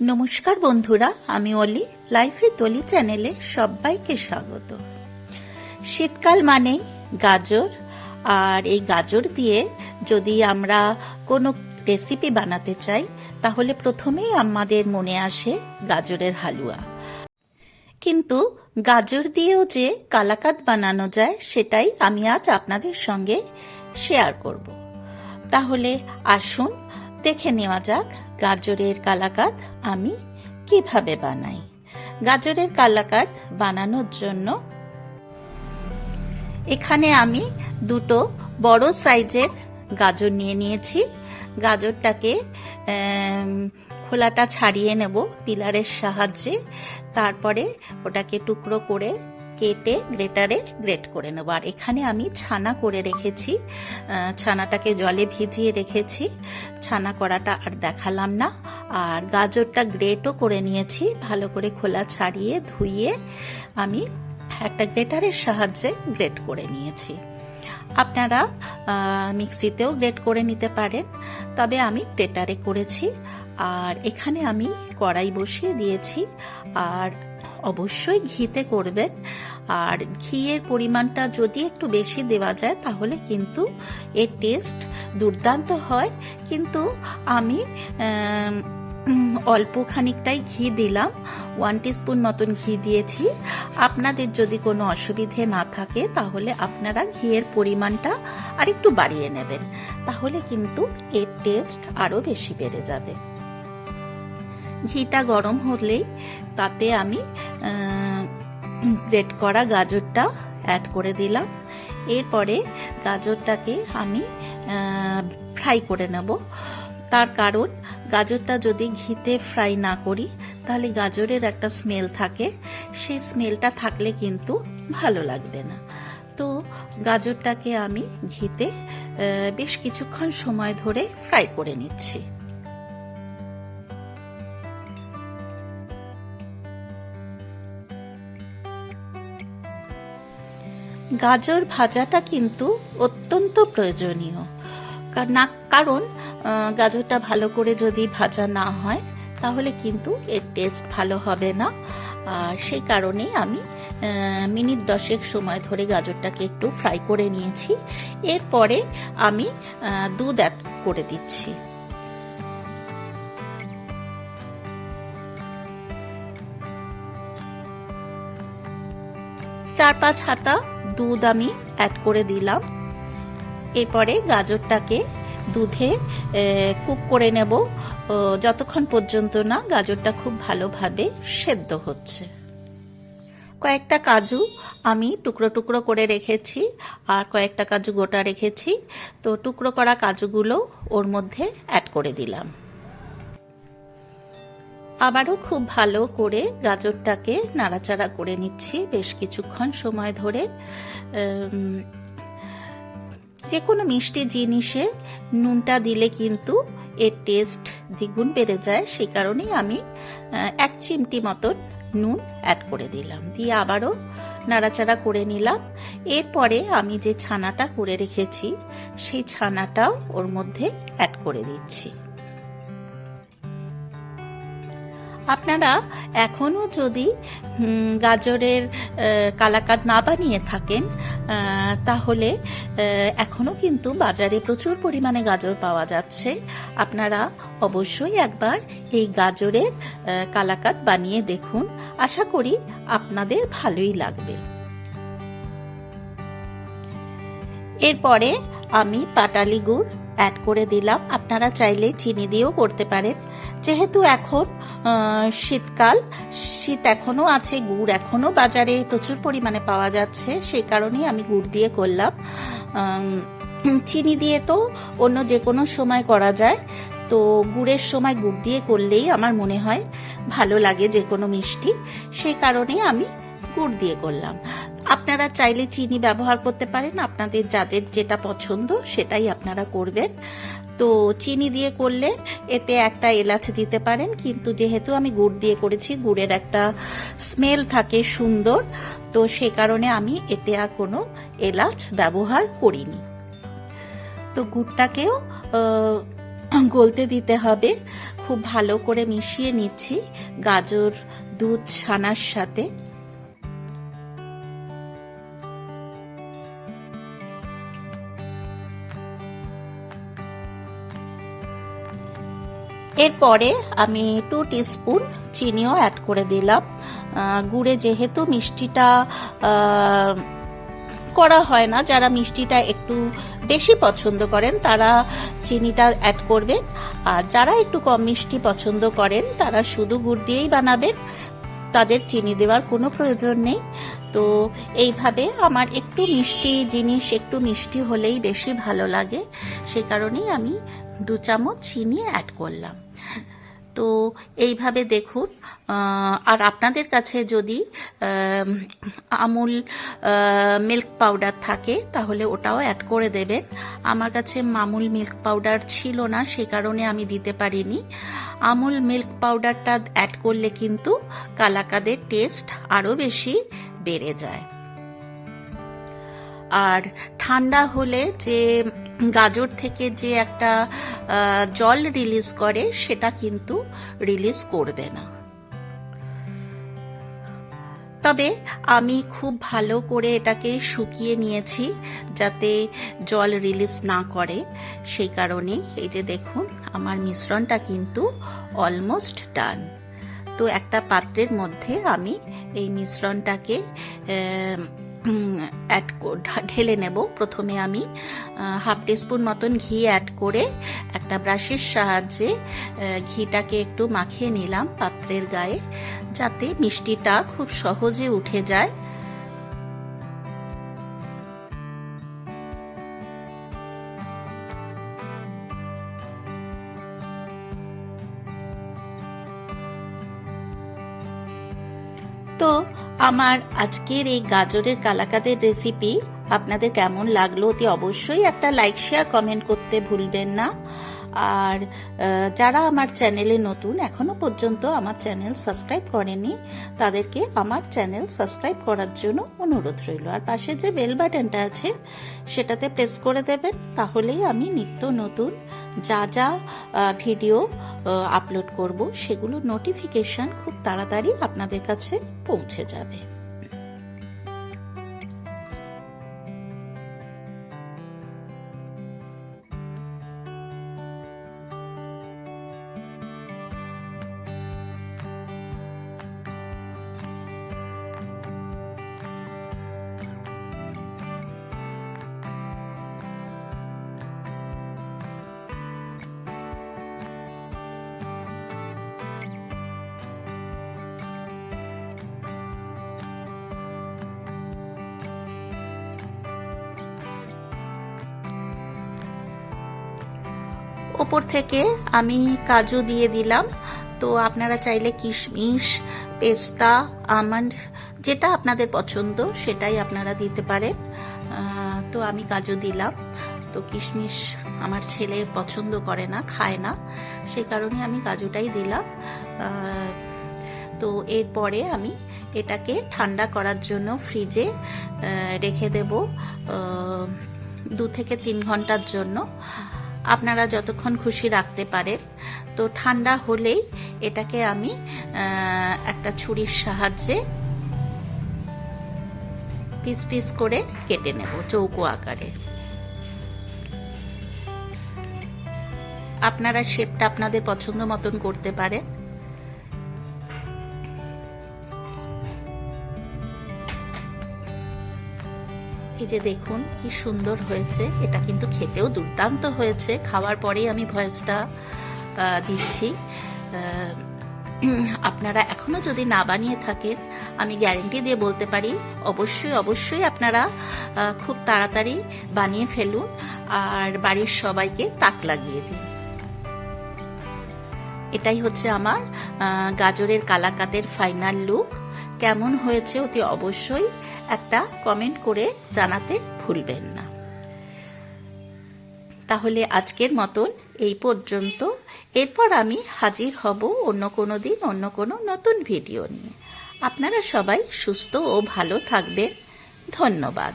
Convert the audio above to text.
নমস্কার বন্ধুরা, আমি অলি, লাইফে তলি চ্যানেলে সবাইকে স্বাগত। শীতকাল মানেই গাজর, আর এই গাজর দিয়ে যদি আমরা কোনো রেসিপি বানাতে চাই, তাহলে প্রথমেই আমাদের মনে আসে গাজরের হালুয়া। কিন্তু গাজর দিয়েও যে কালাকাত বানানো যায়, সেটাই আমি আজ আপনাদের সঙ্গে শেয়ার করব। তাহলে আসুন, দেখে নেওয়া যাক গাজরের কালাকাত আমি কীভাবে বানাই? গাজরের কালাকাত বানানোর জন্য এখানে আমি দুটো বড় সাইজের গাজর নিয়ে নিয়েছি। গাজরটাকে খোলাটা ছাড়িয়ে নেব পিলারের সাহায্যে। তারপরে ওটাকে টুকরো করে কেটে গ্রেটারে গ্রেট করে নেব। আর এখানে আমি ছানা করে রেখেছি। ছানাটাকে জলে ভিজিয়ে রেখেছি। ছানা করাটা আর দেখালাম না। আর গাজরটা গ্রেটও করে নিয়েছি। ভালো করে খোলা ছাড়িয়ে ধুইয়ে আমি একটা গ্রেটারের সাহায্যে গ্রেট করে নিয়েছি। আপনারা মিক্সিতেও গ্রেট করে নিতে পারেন। তবে আমি গ্রেটারে করেছি। আর এখানে আমি কড়াই বসিয়ে দিয়েছি। আর অবশ্যই ঘিতে করবেন। আর ঘিয়ের পরিমাণটা যদি একটু বেশি দেওয়া যায়, তাহলে কিন্তু এর টেস্ট দুর্দান্ত হয়। কিন্তু আমি অল্প খানিকটাই ঘি দিলাম। ওয়ান টিস্পুন মতন ঘি দিয়েছি। আপনাদের যদি কোনো অসুবিধে না থাকে, তাহলে আপনারা ঘিয়ের পরিমাণটা আর একটু বাড়িয়ে নেবেন। তাহলে কিন্তু এর টেস্ট আরও বেশি বেড়ে যাবে। ঘিটা গরম হলেই তাতে আমি গ্রেট করা গাজরটা অ্যাড করে দিলাম। এরপরে গাজরটাকে আমি ফ্রাই করে নেব। তার কারণ গাজরটা যদি ঘিতে ফ্রাই না করি, তাহলে গাজরের একটা স্মেল থাকে। সেই স্মেলটা থাকলে কিন্তু ভালো লাগবে না। তো গাজরটাকে আমি ঘিতে বেশ কিছুক্ষণ সময় ধরে ফ্রাই করে নিচ্ছি। গাজর ভাজাটা কিন্তু অত্যন্ত প্রয়োজনীয়। না, কারণ গাজরটা ভালো করে যদি ভাজা না হয়, তাহলে কিন্তু এর টেস্ট ভালো হবে না। আর সেই কারণেই আমি মিনিট দশেক সময় ধরে গাজরটাকে একটু ফ্রাই করে নিয়েছি। এরপরে আমি দুধ অ্যাড করে দিচ্ছি। চার পাঁচ হাতা দুধ আমি অ্যাড করে দিলাম। এরপরে গাজরটাকে দুধে কুক করে নেব। যতক্ষণ পর্যন্ত না গাজরটা খুব ভালোভাবে সেদ্ধ হচ্ছে। কয়েকটা কাজু আমি টুকরো টুকরো করে রেখেছি আর কয়েকটা কাজু গোটা রেখেছি। তো টুকরো করা কাজুগুলো ওর মধ্যে অ্যাড করে দিলাম। আবারও খুব ভালো করে গাজরটাকে নাড়াচাড়া করে নিচ্ছি বেশ কিছুক্ষণ সময় ধরে। যে কোনো মিষ্টি জিনিসে নুনটা দিলে কিন্তু এর টেস্ট দ্বিগুণ বেড়ে যায় সেই কারণেই আমি এক চিমটি মতন নুন অ্যাড করে দিলাম। দিয়ে আবারও নাড়াচাড়া করে নিলাম। এরপরে আমি যে ছানাটা করে রেখেছি, সেই ছানাটাও ওর মধ্যে অ্যাড করে দিচ্ছি। আপনারা এখনও যদি গাজরের কালাকাদ না বানিয়ে থাকেন তাহলে এখনও কিন্তু বাজারে প্রচুর পরিমাণে গাজর পাওয়া যাচ্ছে। আপনারা অবশ্যই একবার এই গাজরের কালাকাদ বানিয়ে দেখুন। আশা করি আপনাদের ভালোই লাগবে। এরপরে আমি পাটালি গুড় অ্যাড করে দিলাম। আপনারা চাইলে চিনি দিয়েও করতে পারেন। যেহেতু এখন শীতকাল, শীত এখনও আছে, গুড় এখনও বাজারে প্রচুর পরিমাণে পাওয়া যাচ্ছে, সেই কারণেই আমি গুড় দিয়ে করলাম। চিনি দিয়ে তো অন্য যে কোনো সময় করা যায়। তো গুড়ের সময় গুড় দিয়ে করলেই আমার মনে হয় ভালো লাগে যে কোনো মিষ্টি। সেই কারণেই আমি গুড় দিয়ে করলাম। আপনারা চাইলে চিনি ব্যবহার করতে পারেন। আপনাদের যাদের যেটা পছন্দ সেটাই আপনারা করবেন। তো চিনি দিয়ে করলে এতে একটা এলাচ দিতে পারেন। কিন্তু যেহেতু আমি গুড় দিয়ে করেছি, গুড়ের একটা স্মেল থাকে সুন্দর, তো সে কারণে আমি এতে আর কোনো এলাচ ব্যবহার করিনি। তো গুড়টাকেও গলতে দিতে হবে। খুব ভালো করে মিশিয়ে নিচ্ছি। গাজর, দুধ, ছানার সাথে। এরপরে আমি টু টিস্পুন চিনিও অ্যাড করে দিলাম। গুড়ে যেহেতু মিষ্টিটা করা হয় না, যারা মিষ্টিটা একটু বেশি পছন্দ করেন, তারা চিনিটা অ্যাড করবেন। আর যারা একটু কম মিষ্টি পছন্দ করেন, তারা শুধু গুড় দিয়েই বানাবেন। তাদের চিনি দেওয়ার কোনো প্রয়োজন নেই। তো এইভাবে আমার একটু মিষ্টি জিনিস, একটু মিষ্টি হলেই বেশি ভালো লাগে। সে কারণেই আমি দু চামচ চিনি অ্যাড করলাম। তো এইভাবে দেখুন আর আপনাদের কাছে যদি আমুল মিল্ক পাউডার থাকে, তাহলে ওটাও অ্যাড করে দেবেন। আমার কাছে মামুল মিল্ক পাউডার ছিল না, সে কারণে আমি দিতে পারিনি। আমুল মিল্ক পাউডারটা অ্যাড করলে কিন্তু কালাকাদের টেস্ট আরও বেশি বেড়ে যায়। আর ঠান্ডা হলে যে গাজর থেকে যে একটা জল রিলিজ করে, সেটা কিন্তু রিলিজ করবে না। তবে আমি খুব ভালো করে এটাকে শুকিয়ে নিয়েছি যাতে জল রিলিজ না করে। সেই কারণে এই যে দেখুন, আমার মিশ্রণটা কিন্তু অলমোস্ট ডান তো একটা পাত্রের মধ্যে আমি এই মিশ্রণটাকে অ্যাড ঢেলে নেব। প্রথমে আমি হাফ টিস্পুন মতন ঘি অ্যাড করে একটা ব্রাশের সাহায্যে ঘিটাকে একটু মাখিয়ে নিলাম পাত্রের গায়ে, যাতে মিষ্টিটা খুব সহজে উঠে যায়। আমার আজকের এই গাজরের কালাকাদের রেসিপি আপনাদের কেমন লাগল অতি অবশ্যই একটা লাইক শেয়ার কমেন্ট করতে ভুলবেন না। আর যারা আমার চ্যানেলে নতুন, এখনও পর্যন্ত আমার চ্যানেল সাবস্ক্রাইব করেনি, তাদেরকে আমার চ্যানেল সাবস্ক্রাইব করার জন্য অনুরোধ রইল। আর পাশে যে বেল বাটনটা আছে, সেটাতে প্রেস করে দেবেন, তাহলেই আমি নিত্য নতুন যা যা ভিডিও আপলোড করব, সেগুলো নোটিফিকেশন খুব তাড়াতাড়ি আপনাদের কাছে পৌঁছে যাবে। ওপর থেকে আমি কাজু দিয়ে দিলাম। তো আপনারা চাইলে কিশমিশ, পেস্তা, আমন্ড, যেটা আপনাদের পছন্দ, সেটাই আপনারা দিতে পারেন। তো আমি কাজু দিলাম। তো কিশমিশ আমার ছেলে পছন্দ করে না, খায় না। সেই কারণে আমি কাজুটাই দিলাম। তো এরপরে আমি এটাকে ঠান্ডা করার জন্য ফ্রিজে রেখে দেব দু থেকে তিন ঘণ্টার জন্য। আপনারা যতক্ষণ খুশি রাখতে পারেন। তো ঠান্ডা হলেই এটাকে আমি একটা ছুরির সাহায্যে পিস পিস করে কেটে নেব চৌকো আকারে। আপনারা শেপটা আপনাদের পছন্দ মতন করতে পারেন। এই যে দেখুন, কি সুন্দর হয়েছে। এটা কিন্তু খেতেও দুর্দান্ত হয়েছে। খাওয়ার পরেই আমি ভয়েসটা দিচ্ছি। আপনারা এখনও যদি না বানিয়ে থাকেন, আমি গ্যারেন্টি দিয়ে বলতে পারি, অবশ্যই অবশ্যই আপনারা খুব তাড়াতাড়ি বানিয়ে ফেলুন আর বাড়ির সবাইকে তাক লাগিয়ে দিন। এটাই হচ্ছে আমার গাজরের কালাকাতের ফাইনাল লুক কেমন হয়েছে অতি অবশ্যই একটা কমেন্ট করে জানাতে ভুলবেন না। তাহলে আজকের মতন এই পর্যন্ত। এরপর আমি হাজির হব অন্য কোনো দিন, অন্য কোনো নতুন ভিডিও নিয়ে। আপনারা সবাই সুস্থ ও ভালো থাকবেন। ধন্যবাদ।